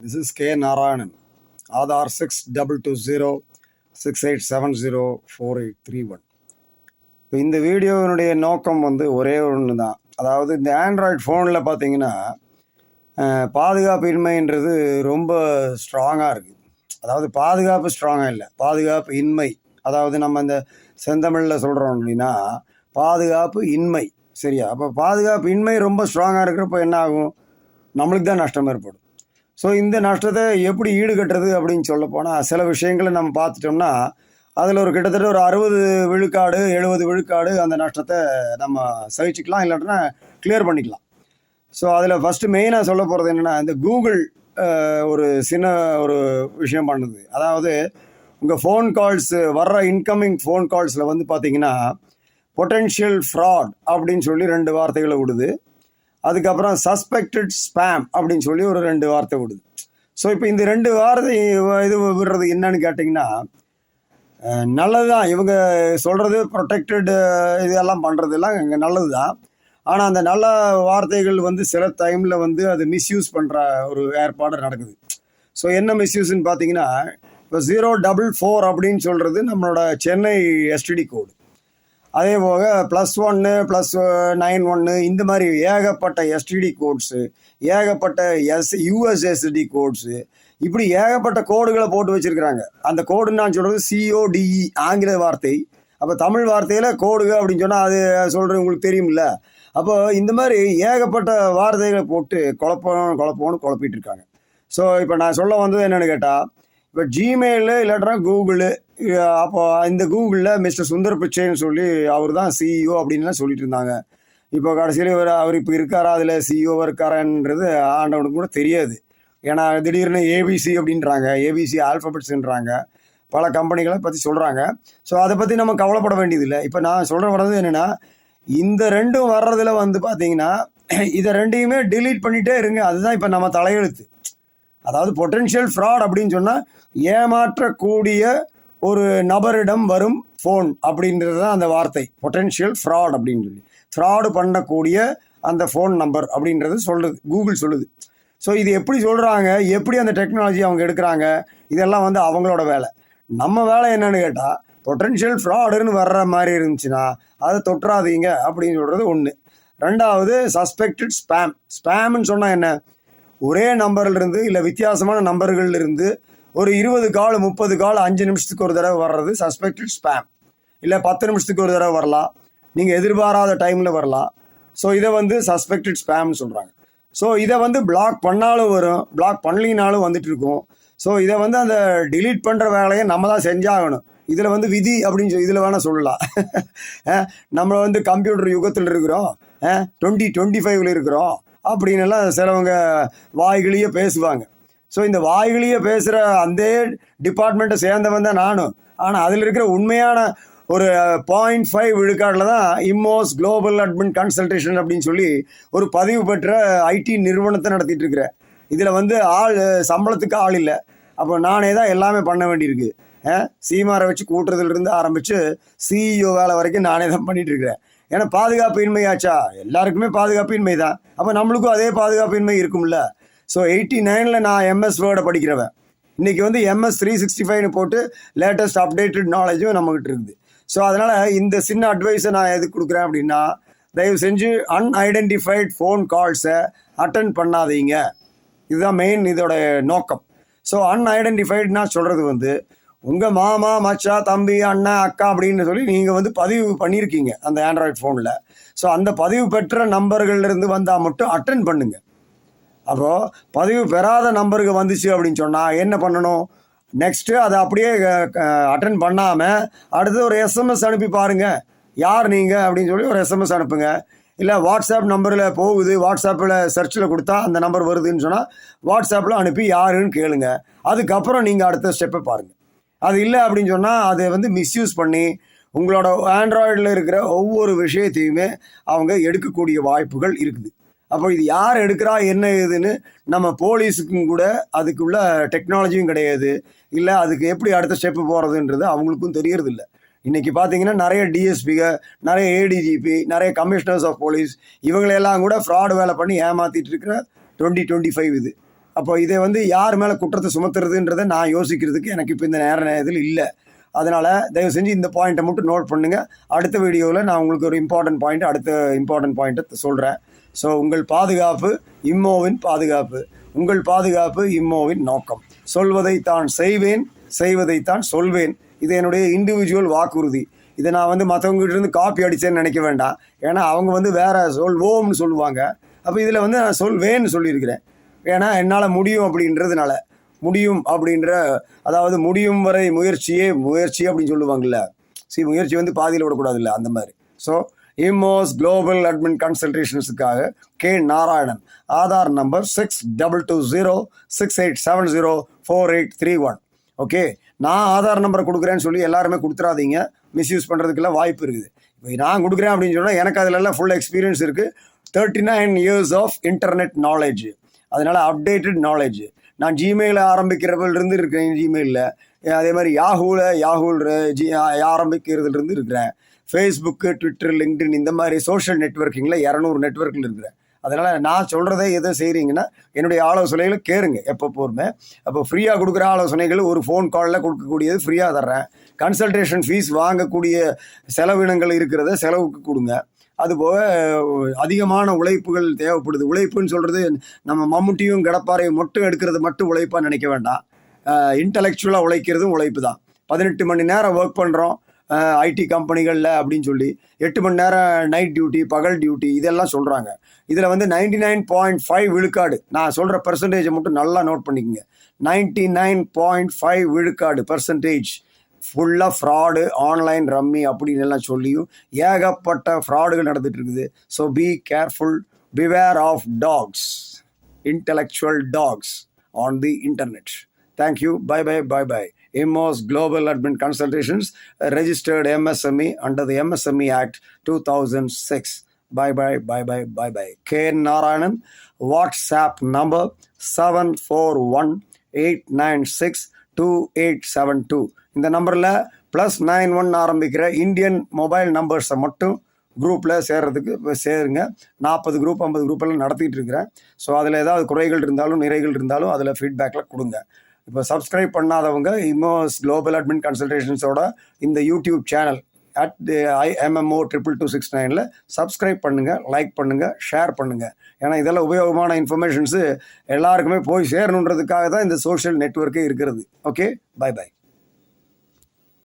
This is K Narayanan Aadhaar six double two zero six eight seven zero four eight three one இப்போ இந்த வீடியோவினுடைய நோக்கம் வந்து ஒரே ஒன்று தான் அதாவது இந்த ஆண்ட்ராய்டு ஃபோனில் பார்த்தீங்கன்னா பாதுகாப்பு பாதுகாப்பின்மைன்றது ரொம்ப ஸ்ட்ராங்காக இருக்குது அதாவது பாதுகாப்பு ஸ்ட்ராங்காக இல்லை. பாதுகாப்பு இன்மை. அதாவது நம்ம இந்த செந்தமிழில் சொல்கிறோம் அப்படின்னா பாதுகாப்பு இன்மை. சரியா? அப்போ பாதுகாப்பு இன்மை ரொம்ப ஸ்ட்ராங்காக இருக்கிறப்ப என்ன ஆகும்? நம்மளுக்கு தான் நஷ்டம் ஏற்படும். ஸோ இந்த நஷ்டத்தை எப்படி ஈடுகட்டுறது அப்படின்னு சொல்ல போனால் சில விஷயங்களை நம்ம பார்த்துட்டோம்னா அதில் ஒரு கிட்டத்தட்ட ஒரு அறுபது விழுக்காடு எழுபது விழுக்காடு அந்த நஷ்டத்தை நம்ம சகிச்சுக்கலாம் இல்லாட்டினா கிளியர் பண்ணிக்கலாம். ஸோ அதில் ஃபஸ்ட்டு மெயினாக சொல்ல போகிறது என்னென்னா இந்த கூகுள் ஒரு சின்ன ஒரு விஷயம் பண்ணுது. அதாவது உங்கள் ஃபோன் கால்ஸ் வர்ற இன்கமிங் ஃபோன் கால்ஸில் வந்து பார்த்தீங்கன்னா பொட்டென்ஷியல் ஃப்ராட் அப்படின்னு சொல்லி ரெண்டு வார்த்தைகளை விடுது. அதுக்கப்புறம் சஸ்பெக்டட் ஸ்பேம் அப்படின்னு சொல்லி ஒரு ரெண்டு வார்த்தை விடுது. ஸோ இப்போ இந்த ரெண்டு வார்த்தை இது விடுறது என்னன்னு கேட்டிங்கன்னா நல்லது தான் இவங்க சொல்கிறது ப்ரொடெக்டட் இதெல்லாம் பண்ணுறதெல்லாம் இங்கே நல்லது தான் ஆனால் அந்த நல்ல வார்த்தைகள் வந்து சில டைமில் வந்து அது மிஸ்யூஸ் பண்ணுற ஒரு ஏற்பாடு நடக்குது. ஸோ என்ன மிஸ்யூஸ்ன்னு பார்த்தீங்கன்னா இப்போ ஜீரோ டபுள் ஃபோர் அப்படின்னு சொல்கிறது நம்மளோட சென்னை எஸ்டிடி கோடு அதே போக ப்ளஸ் ஒன்று ப்ளஸ் நைன் ஒன்று இந்த மாதிரி ஏகப்பட்ட எஸ்டிடி கோட்ஸு ஏகப்பட்ட எஸ் யூஎஸ்எஸ்டி கோட்ஸு இப்படி ஏகப்பட்ட கோடுகளை போட்டு வச்சுருக்கிறாங்க. அந்த கோடுன்னு நான் சொல்கிறது சிஓடிஇ ஆங்கில வார்த்தை. அப்போ தமிழ் வார்த்தையில் கோடுக அப்படின்னு சொன்னால் அது சொல்கிறது உங்களுக்கு தெரியும்ல. அப்போ இந்த மாதிரி ஏகப்பட்ட வார்த்தைகளை போட்டு குழப்பம் குழப்பம்னு குழப்பிட்டு இருக்காங்க. ஸோ இப்போ நான் சொல்ல வந்தது என்னென்னு கேட்டால் இப்போ ஜிமெயிலு இல்லாட்டா கூகுளு அப்போ இந்த கூகுளில் மிஸ்டர் சுந்தர் பிச்சைன்னு சொல்லி அவர் தான் சிஇஓ அப்படின்லாம் சொல்லிட்டு இருந்தாங்க இப்போ கடைசியில் இவர் அவர் இப்போ இருக்காரா? அதில் சிஇஓ இருக்காரான்றது ஆண்டவனுக்கு கூட தெரியாது. ஏன்னா திடீர்னு ஏபிசி அப்படின்றாங்க. ஏபிசி ஆல்ஃபபெட்ஸ்ன்றாங்க பல கம்பெனிகளை பற்றி சொல்கிறாங்க ஸோ அதை பற்றி நம்ம கவலைப்பட வேண்டியதில்லை. இப்போ நான் சொல்கிற வர்றது என்னென்னா இந்த ரெண்டும் வர்றதில் வந்து பார்த்தீங்கன்னா இதை ரெண்டையுமே டிலீட் பண்ணிகிட்டே இருங்க. அதுதான் இப்போ நம்ம தலையெழுத்து. அதாவது பொட்டென்ஷியல் ஃப்ராட் அப்படின்னு சொன்னால் ஏமாற்றக்கூடிய ஒரு நபரிடம் வரும் ஃபோன் அப்படின்றது தான் அந்த வார்த்தை. பொட்டென்ஷியல் ஃப்ராட் அப்படின்னு சொல்லி. ஃப்ராடு பண்ணக்கூடிய அந்த ஃபோன் நம்பர் அப்படின்றது சொல்லுது கூகுள் சொல்லுது. ஸோ இது எப்படி சொல்கிறாங்க எப்படி அந்த டெக்னாலஜி அவங்க எடுக்கிறாங்க இதெல்லாம் வந்து அவங்களோட வேலை. நம்ம வேலை என்னன்னு கேட்டால் பொட்டென்ஷியல் ஃப்ராடுன்னு வர்ற மாதிரி இருந்துச்சுன்னா அதை தொற்றாதீங்க அப்படின்னு சொல்கிறது ஒன்று ரெண்டாவது சஸ்பெக்டட் ஸ்பேம் ஸ்பேம்னு சொன்னால் என்ன? ஒரே நம்பர்லேருந்து இல்லை வித்தியாசமான நம்பர்கள்லேருந்து இருந்து ஒரு இருபது கால் முப்பது கால் அஞ்சு நிமிஷத்துக்கு ஒரு தடவை வர்றது சஸ்பெக்டட் ஸ்பேம் இல்லை பத்து நிமிஷத்துக்கு ஒரு தடவை வரலாம். நீங்கள் எதிர்பாராத டைமில் வரலாம். ஸோ இதை வந்து சஸ்பெக்டட் ஸ்பேம்னு சொல்கிறாங்க ஸோ இதை வந்து பிளாக் பண்ணாலும் வரும் பிளாக் பண்ணலினாலும் வந்துட்டு இருக்கும். ஸோ இதை வந்து அந்த டிலீட் பண்ணுற வேலையை நம்ம தான் செஞ்சாகணும். இதில் வந்து விதி அப்படின்னு சொல்லி இதில் வேணால் சொல்லலாம். நம்மளை நம்ம வந்து கம்ப்யூட்டர் யுகத்தில் இருக்கிறோம். டுவெண்ட்டி டுவெண்ட்டி ஃபைவ்ல இருக்கிறோம். அப்படின்னு எல்லாம் சிலவங்க வாய்களையே பேசுவாங்க. ஸோ இந்த வாய்களையே பேசுகிற அந்த டிபார்ட்மெண்ட்டை சேர்ந்தவன் தான் நானும். ஆனால் அதில் இருக்கிற உண்மையான ஒரு பாயிண்ட் ஃபைவ் விழுக்காட்டில் தான் இம்மோஸ் குளோபல் அட்மின் கன்சல்டேஷன் அப்படின்னு சொல்லி ஒரு பதிவு பெற்ற ஐடி நிறுவனத்தை நடத்திட்டு இருக்கிறேன் இதில் வந்து ஆள் சம்பளத்துக்கு ஆள் இல்லை. அப்போ நானே தான் எல்லாமே பண்ண வேண்டியிருக்கு. சீமாரை வச்சு கூட்டுறதுலேருந்து ஆரம்பித்து சிஇஓ வேலை வரைக்கும் நானே தான் பண்ணிகிட்ருக்கிறேன் ஏன்னா பாதுகாப்பு இன்மையாச்சா? எல்லாருக்குமே பாதுகாப்பு இன்மை தான். அப்போ நம்மளுக்கும் அதே பாதுகாப்பு இன்மை இருக்கும்ல? ஸோ எயிட்டி நைனில் நான் எம்எஸ் வேர்டை படிக்கிறவன். இன்றைக்கி வந்து எம்எஸ் த்ரீ சிக்ஸ்டி ஃபைவ்னு போட்டு லேட்டஸ்ட் அப்டேட்டட் நாலேஜும் நம்மகிட்ட இருக்குது. ஸோ அதனால் இந்த சின்ன அட்வைஸை நான் எதுக்கு கொடுக்குறேன் அப்படின்னா தயவு செஞ்சு அன்ஐடென்டிஃபைட் ஃபோன் கால்ஸை அட்டன் பண்ணாதீங்க. இதுதான் மெயின் இதோட நோக்கம். ஸோ அன்ஐடென்டிஃபைட்னா சொல்கிறது வந்து உங்கள் மாமா மச்சா தம்பி அண்ணன் அக்கா அப்படின்னு சொல்லி நீங்கள் வந்து பதிவு பண்ணியிருக்கீங்க அந்த ஆண்ட்ராய்ட் ஃபோனில் ஸோ அந்த பதிவு பெற்ற நம்பர்கள்லேருந்து வந்தால் மட்டும் அட்டன் பண்ணுங்கள் அப்போது பதிவு பெறாத நம்பருக்கு வந்துச்சு அப்படின்னு சொன்னால் என்ன பண்ணணும்? நெக்ஸ்ட்டு அதை அப்படியே அட்டன் பண்ணாமல் அடுத்து ஒரு எஸ்எம்எஸ் அனுப்பி பாருங்கள் யார் நீங்கள் அப்படின்னு சொல்லி ஒரு எஸ்எம்எஸ் அனுப்புங்க. இல்லை வாட்ஸ்அப் நம்பரில் போகுது. வாட்ஸ்அப்பில் சர்ச்சில் கொடுத்தா அந்த நம்பர் வருதுன்னு சொன்னால் வாட்ஸ்அப்பில் அனுப்பி யாருன்னு கேளுங்க. அதுக்கப்புறம் நீங்கள் அடுத்த ஸ்டெப்பை பாருங்கள் அது இல்லை அப்படின்னு சொன்னால் அதை வந்து மிஸ்யூஸ் பண்ணி உங்களோட ஆண்ட்ராய்டில் இருக்கிற ஒவ்வொரு விஷயத்தையுமே அவங்க எடுக்கக்கூடிய வாய்ப்புகள் இருக்குது. அப்போ இது யார் எடுக்கிறா என்ன ஏதுன்னு நம்ம போலீஸுக்கும் கூட அதுக்குள்ள டெக்னாலஜியும் கிடையாது. இல்லை அதுக்கு எப்படி அடுத்த ஸ்டெப்பு போகிறதுன்றது அவங்களுக்கும் தெரியறதில்ல. இன்றைக்கி பார்த்தீங்கன்னா நிறைய டிஎஸ்பிக நிறைய ஏடிஜிபி நிறைய கமிஷனர்ஸ் ஆஃப் போலீஸ் இவங்களையெல்லாம் கூட ஃப்ராடு வேலை பண்ணி ஏமாற்றிட்டு இருக்கிற டுவெண்ட்டி டுவெண்ட்டி ஃபைவ் இது. அப்போ இதை வந்து யார் மேலே குற்றத்தை சுமத்துறதுன்றதை நான் யோசிக்கிறதுக்கு எனக்கு இப்போ இந்த நேர நேரத்தில் இல்லை. அதனால் தயவு செஞ்சு இந்த பாயிண்ட்டை மட்டும் நோட் பண்ணுங்கள் அடுத்த வீடியோவில் நான் உங்களுக்கு ஒரு இம்பார்ட்டன்ட் பாயிண்ட் அடுத்த இம்பார்ட்டன்ட் பாயிண்ட்டை சொல்கிறேன் ஸோ உங்கள் பாதுகாப்பு இம்மோவின் பாதுகாப்பு. உங்கள் பாதுகாப்பு இம்மோவின் நோக்கம். சொல்வதை தான் செய்வேன் செய்வதை தான் சொல்வேன். இது என்னுடைய இண்டிவிஜுவல் வாக்குறுதி. இதை நான் வந்து மற்றவங்ககிட்ட இருந்து காப்பி அடித்தேன்னு நினைக்க வேண்டாம். ஏன்னா அவங்க வந்து வேறு சொல்வோம்னு சொல்லுவாங்க. அப்போ இதில் வந்து நான் சொல்வேன்னு சொல்லியிருக்கிறேன். ஏன்னா என்னால் முடியும் அப்படின்றதுனால. முடியும் அப்படின்ற அதாவது முடியும் வரை முயற்சியே முயற்சி அப்படின்னு சொல்லுவாங்கல்ல. சி முயற்சி வந்து பாதியில் விடக்கூடாதுல்ல அந்த மாதிரி. So இமோஸ் global admin கன்சல்டேஷன்ஸுக்காக K Narayanan Aadhaar number six double two zero six eight seven zero four eight three one okay நான் ஆதார் நம்பர் கொடுக்குறேன்னு சொல்லி எல்லாருமே கொடுத்துறாதீங்க. மிஸ்யூஸ் பண்ணுறதுக்கெல்லாம் வாய்ப்பு இருக்குது. இப்போ நான் கொடுக்குறேன் அப்படின்னு சொன்னால் எனக்கு அதிலெல்லாம் ஃபுல் எக்ஸ்பீரியன்ஸ் இருக்குது thirty nine years of internet knowledge அதனால் அப்டேட்டட் நாலேஜ் நான் ஜிமெயில் ஆரம்பிக்கிறதுலேருந்து இருக்கிறேன் ஜிமெயிலில் அதே மாதிரி யாஹூவில் யாஹூல் ஜி ஆரம்பிக்கிறதுலேருந்து இருக்கிறேன். ஃபேஸ்புக்கு ட்விட்டர் லிங்க்டின் இந்த மாதிரி சோஷியல் நெட்ஒர்க்கிங்கில் இரநூறு நெட்ஒர்க்கில் இருக்கிறேன். அதனால் நான் சொல்கிறத எதை செய்கிறீங்கன்னா என்னுடைய ஆலோசனைகளை கேளுங்க எப்போ போருமே அப்போ ஃப்ரீயாக கொடுக்குற ஆலோசனைகள் ஒரு ஃபோன் காலில் கொடுக்கக்கூடியது ஃப்ரீயாக தர்றேன். கன்சல்டேஷன் ஃபீஸ் வாங்கக்கூடிய செலவினங்கள் இருக்கிறத செலவுக்கு கொடுங்க. அதுபோக அதிகமான உழைப்புகள் தேவைப்படுது. உழைப்புன்னு சொல்கிறது நம்ம மம்முட்டியும் கடப்பாறையும் மட்டும் எடுக்கிறது மட்டும் உழைப்பாக நினைக்க வேண்டாம். இன்டலெக்சுவலாக உழைக்கிறதும் உழைப்பு தான். பதினெட்டு மணி நேரம் ஒர்க் பண்ணுறோம் ஐடி கம்பெனிகளில் அப்படின்னு சொல்லி எட்டு மணி நேரம் நைட் டியூட்டி பகல் டியூட்டி இதெல்லாம் சொல்கிறாங்க இதில் வந்து நைன்டி நைன் பாயிண்ட் ஃபைவ் விழுக்காடு. நான் சொல்கிற பர்சன்டேஜை மட்டும் நல்லா நோட் பண்ணிக்கோங்க. நைன்டி நைன் பாயிண்ட் ஃபைவ் விழுக்காடு பர்சன்டேஜ் ஃபுல்லாக ஃப்ராடு ஆன்லைன் ரம்மி அப்படின்னு எல்லாம் சொல்லியும் ஏகப்பட்ட ஃப்ராடுகள் நடந்துகிட்டு இருக்குது so be careful beware of dogs intellectual dogs on the internet thank you bye bye bye bye Imos global admin consultations registered MSME under the MSME act two thousand six bye bye bye bye bye bye K Narayanan WhatsApp number seven four one eight nine six two eight seven two இந்த நம்பரில் plus nine one ஆரம்பிக்கிற Indian mobile நம்பர்ஸை மட்டும் குரூப்பில் சேர்றதுக்கு இப்போ சேருங்க. நாற்பது குரூப் ஐம்பது குரூப்பெல்லாம் நடத்திட்டு இருக்கிறேன். ஸோ அதில் ஏதாவது குறைகள் இருந்தாலும் நிறைகள் இருந்தாலும் அதில் ஃபீட்பேக்கில் கொடுங்க. இப்போ சப்ஸ்கிரைப் பண்ணாதவங்க இமோஸ் குளோபல் அட்மின் கன்சல்டேஷன்ஸோட இந்த YouTube channel at MMO triple two six நைனில் சப்ஸ்கிரைப் பண்ணுங்கள் லைக் பண்ணுங்கள் ஷேர் பண்ணுங்கள் ஏன்னா இதெல்லாம் உபயோகமான இன்ஃபர்மேஷன்ஸு எல்லாருக்குமே போய் சேரணுன்றதுக்காக தான் இந்த சோஷியல் நெட்ஒர்க்கே இருக்கிறது. Okay bye by